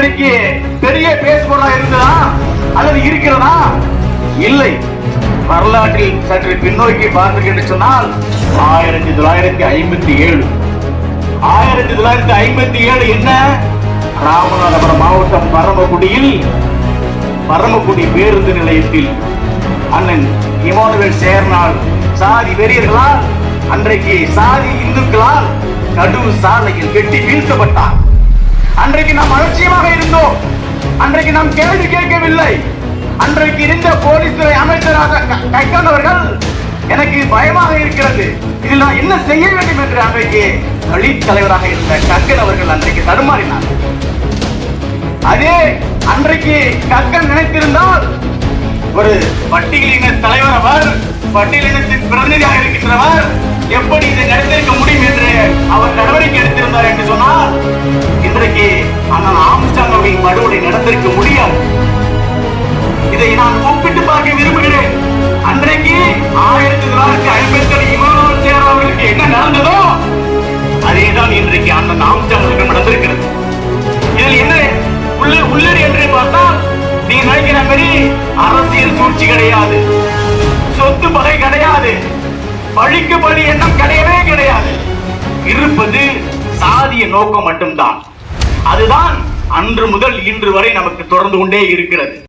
இன்றைக்கு பெரிய பேசுபொருளா இருந்ததா அல்லது இருக்கிறதா? இல்லை. வரலாற்றில் சற்று பின்னோக்கி பார்த்து சொன்னால் ஆயிரத்தி தொள்ளாயிரத்தி ஐம்பத்தி ஏழு. ஆயிரத்தி தொள்ளாயிரத்தி ஐம்பத்தி ஏழு என்ன? ராமநாதபுரம் மாவட்டம் பரமக்குடியில் பரமக்குடி பேருந்து நிலையத்தில் அண்ணன் இமானுவேல் சேர்னால் சாதி வெறியர்களால் அன்றைக்கு சாதி இந்துக்களால் நடு சாலையில் வெட்டி வீழ்த்தப்பட்டார். அன்றைக்கு நாம் அலட்சியமாக இருந்தோம். அன்றைக்கு நாம் கேள்வி கேட்கவில்லை. அன்றைக்கு இருந்த போலீஸ் துறை அமைச்சராக க- எனக்கு பயமாக இருக்கிறது. இதில் நான் என்ன செய்ய வேண்டும் என்று அன்றைக்கு தலித் தலைவராக இருந்த கக்கன் அவர்கள் அன்றைக்கு தடுமாறினார். அதே அன்றைக்கு கக்கன் நினைத்திருந்தால் ஒரு பட்டியலின தலைவர் அவர் பட்டியலினத்தின் பிரதிநிதியாக இருக்கின்றவர் அரசியல் சூழ்ச்சி கிடையாது. சொத்து பகை கிடையாது. பழிக்கு பழி எண்ணம் கிடையவே கிடையாது. இருப்பது சாதிய நோக்கம் மட்டும்தான். அதுதான் அன்று முதல் இன்று வரை நமக்கு தொடர்ந்து கொண்டே இருக்கிறது.